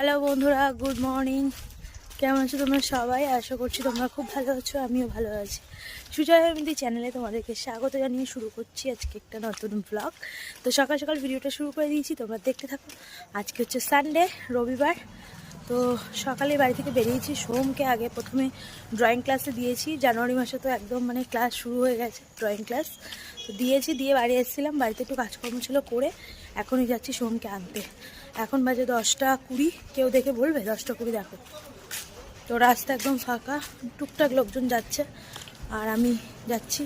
Hello বন্ধুরা, good morning. কেমন আছো তোমরা সবাই? আশা করছি তোমরা খুব ভালো আছো, আমিও ভালো আছি। সুজয় মিদি চ্যানেলে তোমাদেরকে স্বাগত জানিয়ে শুরু করছি আজকে একটা নতুন ব্লগ তো সকাল সকাল ভিডিওটা শুরু করে দিয়েছি, তোমরা দেখতে থাকো। আজকে হচ্ছে সানডে রবিবার। তো সকালে বাড়ি থেকে বেরিয়েছি, সোমকে আগে প্রথমে ড্রয়িং ক্লাসে দিয়েছি। জানুয়ারি মাসে তো একদম মানে ক্লাস শুরু হয়ে গেছে ড্রয়িং ক্লাস তো দিয়েছি, দিয়ে বাড়ি এসেছিলাম, বাড়িতে একটু কাজকর্ম ছিল করে এখনই যাচ্ছি সোমকে আনতে। এখন বাজে দশটা কুড়ি, কেউ দেখে বলবে? দশটা কুড়ি দেখো। তো রাস্তা একদম ফাঁকা, টুকটাক লোকজন যাচ্ছে। আর আমি যাচ্ছি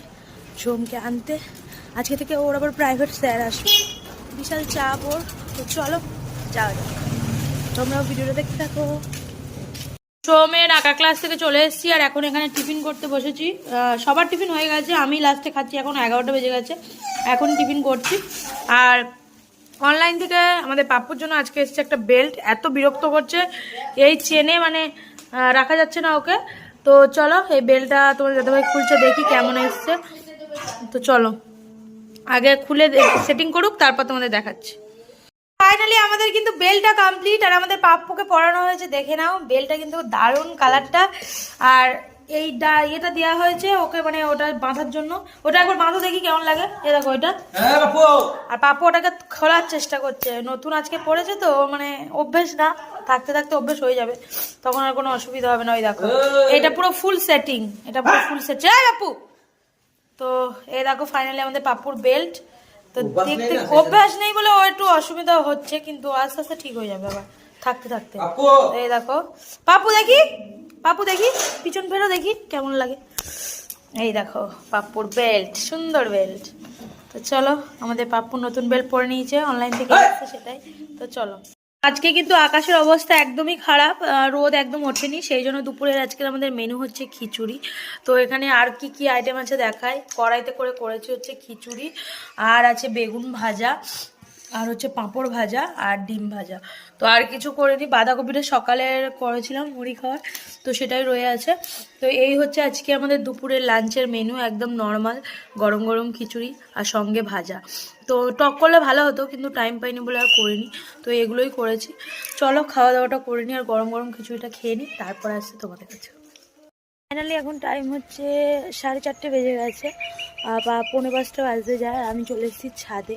সোমকে আনতে। আজকে থেকে ওর আবার প্রাইভেট স্যার আসবে। বিশাল চাপ ওর। তো চলো, যাওয়া যাক। তোমরাও ভিডিওটা দেখতে থাকো। সোমের আঁকা ক্লাস থেকে চলে এসেছি আর এখন এখানে টিফিন করতে বসেছি। সবার টিফিন হয়ে গেছে। আমি লাস্টে খাচ্ছি, এখন এগারোটা বেজে গেছে। এখন টিফিন করছি। আর অনলাইন থেকে আমাদের পাপ্পুর জন্য আজকে এসছে একটা বেল্ট এত বিরক্ত করছে। এই চেনে মানে রাখা যাচ্ছে না ওকে। তো চলো, এই বেল্টটা তোমার দাদাভাই খুলছে, দেখি কেমন এসছে। তো চলো, আগে খুলে সেটিং করুক, তারপর তোমাদের দেখাচ্ছি। ফাইনালি আমাদের কিন্তু বেলটা কমপ্লিট আর আমাদের পাপ্পুকে পরানো হয়েছে, দেখে নাও। বেলটা কিন্তু দারুণ কালারটা আর এই ডা- ইয়েটা দেওয়া হয়েছে ওকে মানে ওটা বাঁধার জন্য। ওটা একবার বাঁধো দেখি কেমন লাগে। এ দেখো ওইটা হ্যাঁ আর পাপ্পু ওটাকে খোলার চেষ্টা করছে। নতুন আজকে পড়েছে তো মানে অভ্যেস না থাকতে থাকতে অভ্যেস হয়ে যাবে। তখন আর কোনো অসুবিধা হবে না ওই দেখো। এটা পুরো ফুল সেটিং এটা পুরো ফুল সেট এই বাপু! তো এই দেখো ফাইনালি আমাদের পাপুর বেল্ট তো দেখতে অভ্যাস নেই বলে ও একটু অসুবিধা হচ্ছে কিন্তু আস্তে আস্তে ঠিক হয়ে যাবে আবার। থাকতে থাকতে। এই দেখো। পাপু দেখি! পাপু দেখি, পিছন ফেরো দেখি, কেমন লাগে? এই দেখো পাপ্পুর বেল্ট সুন্দর বেল্ট তো চলো, আমাদের পাপ্পুর নতুন বেল্ট পরে নিয়েছে অনলাইন থেকে সেটাই। তো চলো। আজকে কিন্তু আকাশের অবস্থা একদমই খারাপ রোদ একদম ওঠেনি, সেই জন্য দুপুরের আজকে আমাদের মেনু হচ্ছে খিচুড়ি। তো এখানে আর কি কি আইটেম আছে দেখায় কড়াইতে করে করেছি হচ্ছে খিচুড়ি, আর আছে বেগুন ভাজা, আর হচ্ছে পাঁপড় ভাজা, আর ডিম ভাজা। তো আর কিছু করে করিনি, বাঁধাকপিটা সকালে করেছিলাম মুড়ি খাওয়ার। তো সেটাই রয়ে আছে। তো এই হচ্ছে আজকে আমাদের দুপুরের লাঞ্চের মেনু একদম নর্মাল গরম গরম খিচুড়ি আর সঙ্গে ভাজা। তো টক করলে ভালো হতো, কিন্তু টাইম পাইনি বলে আর করিনি, তো এগুলোই করেছি। চলো খাওয়া দাওয়াটা করে নিই আর গরম গরম খিচুড়িটা খেয়ে নিই তারপর আসছে তোমাদের কাছে। ফাইনালি এখন টাইম হচ্ছে সাড়ে চারটে বেজে গেছে। বা পৌনে পাঁচটা বাজতে যায় আর আমি চলে এসেছি ছাদে।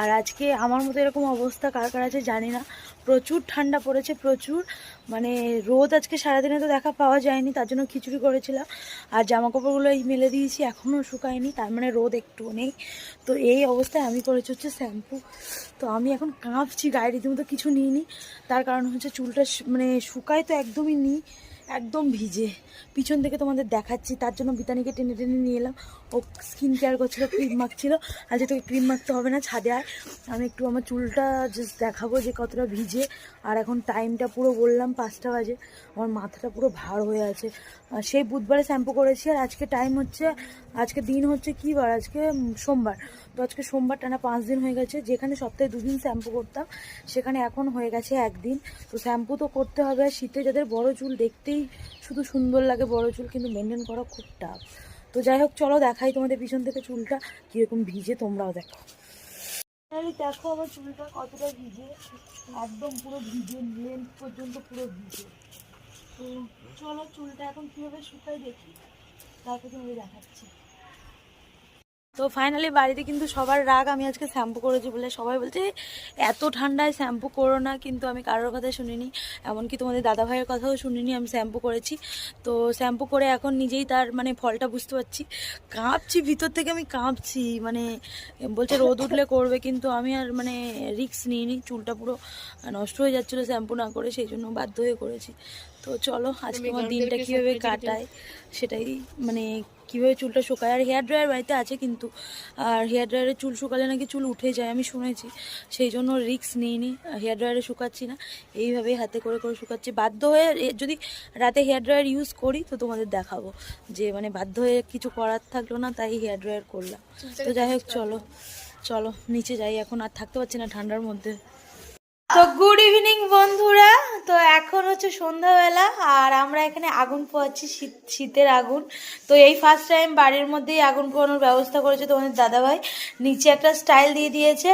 আর আজকে আমার মতো এরকম অবস্থা কার কার আছে জানি না। প্রচুর ঠান্ডা পড়েছে, প্রচুর। মানে রোদ আজকে সারাদিনে তো দেখা পাওয়া যায়নি, তার জন্য খিচুড়ি করেছিলাম। আর জামা কাপড়গুলো এই মেলে দিয়েছি, এখনও শুকায়নি, তার মানে রোদ একটুও নেই। তো এই অবস্থায় আমি করেছি হচ্ছে শ্যাম্পু। তো আমি এখন কাঁপছি, গায়ে রীতিমতো কিছু নিইনি। তার কারণ হচ্ছে চুলটা মানে শুকায় তো একদমই নিই। একদম ভিজে। পিছন থেকে তোমাদের দেখাচ্ছি, তার জন্য বিতানিকে টেনে টেনে নিয়ে এলাম। ও স্কিন কেয়ার করছিল ক্রিম মাখছিল। আর তোকে ক্রিম মাখতে হবে না, ছাদে আর আমি একটু আমার চুলটা জাস্ট দেখাবো যে কতটা ভিজে। আর এখন টাইমটা পুরো বললাম পাঁচটা বাজে। আমার মাথাটা পুরো ভার হয়ে আছে। আর সেই বুধবারে শ্যাম্পু করেছি, আর আজকে টাইম হচ্ছে, আজকে দিন হচ্ছে কী বার? আজকে সোমবার। তো আজকে সোমবার টানা পাঁচ দিন হয়ে গেছে। যেখানে সপ্তাহে দুদিন শ্যাম্পু করতাম, সেখানে এখন হয়ে গেছে একদিন। তো শ্যাম্পু তো করতে হবে। আর শীতে যাদের বড় চুল দেখতেই শুধু সুন্দর লাগে বড় চুল, কিন্তু মেনটেন করা খুব টাফ তো যাই হোক, চলো দেখাই তোমাদের পিছন থেকে চুলটা, কীরকম ভিজে তোমরাও দেখো। দেখো আমার চুলটা কতটা ভিজে, একদম পুরো ভিজে লেন্থ পর্যন্ত পুরো ভিজে। তো চলো চুলটা এখন কীভাবে শুকায় দেখি, তারপর তোমাদের দেখাচ্ছি। তো ফাইনালি বাড়িতে কিন্তু সবার রাগ আমি আজকে শ্যাম্পু করেছি বলে সবাই বলছে এত ঠান্ডায় শ্যাম্পু করো না। কিন্তু আমি কারোর কথা শুনিনি এমনকি তোমাদের দাদা ভাইয়ের কথাও শুনিনি আমি শ্যাম্পু করেছি। তো শ্যাম্পু করে এখন নিজেই তার মানে ফলটা বুঝতে পারছি। কাঁপছি ভিতর থেকে আমি কাঁপছি মানে বলছে রোদ উঠলে করবে কিন্তু আমি আর মানে রিক্স নিইনি চুলটা পুরো নষ্ট হয়ে যাচ্ছিল শ্যাম্পু না করে সেই জন্য বাধ্য হয়ে করেছি। তো চলো আজকে আমার দিনটা কীভাবে কাটায় সেটাই মানে কীভাবে চুলটা শুকায়? আর হেয়ার ড্রায়ার বাড়িতে আছে কিন্তু। আর হেয়ার ড্রায়ারে চুল শুকালে নাকি চুল উঠে যায় আমি শুনেছি। সেই জন্য রিক্স নিইনি হেয়ার ড্রায়ারে শুকাচ্ছি না। এইভাবেই হাতে করে করে শুকাচ্ছি। বাধ্য হয়ে যদি রাতে হেয়ার ড্রায়ার ইউজ করি তো তোমাদের দেখাবো যে মানে বাধ্য হয়ে কিছু করার থাকল না তাই হেয়ার ড্রায়ার করলাম। তো যাই হোক চলো চলো নিচে যাই। এখন আর থাকতে পারছি না ঠান্ডার মধ্যে। তো গুড ইভিনিং বন্ধুরা। তো এখন হচ্ছে সন্ধ্যাবেলা আর আমরা এখানে আগুন পোয়াচ্ছি শীত শীতের আগুন। তো এই ফার্স্ট টাইম বাড়ির মধ্যেই আগুন পোয়ানোর ব্যবস্থা করেছে তোমাদের দাদাভাই। নিচে একটা স্টাইল দিয়ে দিয়েছে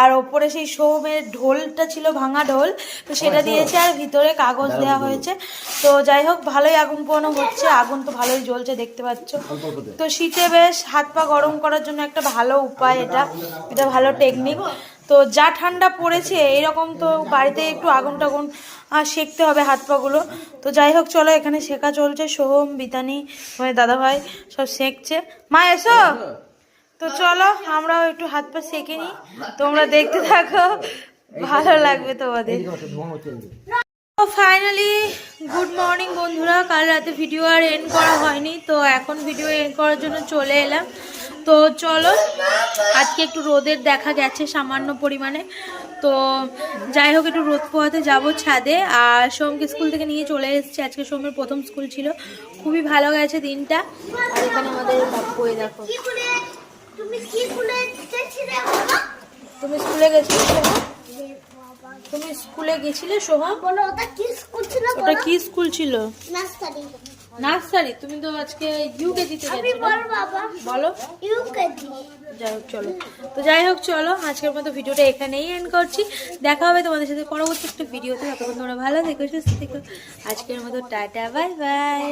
আর ওপরে সেই সোমের ঢোলটা ছিল ভাঙা ঢোল। তো সেটা দিয়েছে আর ভিতরে কাগজ দেওয়া হয়েছে। তো যাই হোক ভালোই আগুন পোয়ানো হচ্ছে আগুন তো ভালোই জ্বলছে দেখতে পাচ্ছ। তো শীতে বেশ হাত পা গরম করার জন্য একটা ভালো উপায় এটা। এটা ভালো টেকনিক তো যা ঠান্ডা পড়েছে, এরকম তো বাড়িতে একটু আগুন টাগুন সেঁকতে হবে হাত পাগুলো তো যাই হোক, চলো এখানে শেখা চলছে, সোহম, বিতানি মানে দাদা ভাই সব সেঁকছে। মা, এসো। তো চলো, আমরাও একটু হাত পা সেঁকে নিই। তোমরা দেখতে থাকো, ভালো লাগবে তোমাদের। ফাইনালি গুড মর্নিং বন্ধুরা, কাল রাতে ভিডিও আর এন্ড করা হয়নি, তো এখন ভিডিও এন্ড করার জন্য চলে এলাম। তো চলো আজকে একটু রোদের দেখা গেছে সামান্য পরিমাণে। তো যাই হোক একটু রোদ পোহাতে যাব ছাদে। আর সোমকে স্কুল থেকে নিয়ে চলে এসেছি। আজকে সোমের প্রথম স্কুল ছিল। খুবই ভালো গেছে দিনটা। আর এখানে আমাদের বই দেখো। তুমি স্কুলে গেছিলে তুমি স্কুলে গেছিলে বলো ওটা কি স্কুল ছিল নার্সারি তুমি তো আজকে ইউকেজিতে আমি গেছিলে বাবা। বলো। ইউকেজি যাই হোক চলো। তো যাই হোক চলো। আজকের মতো ভিডিওটা এখানেই এন্ড করছি। দেখা হবে তোমাদের সাথে পরবর্তী একটা ভিডিওতে। ততক্ষণ তোমরা ভালো থেকো সুস্থ থেকো। আজকের মতো টাটা বাই বাই।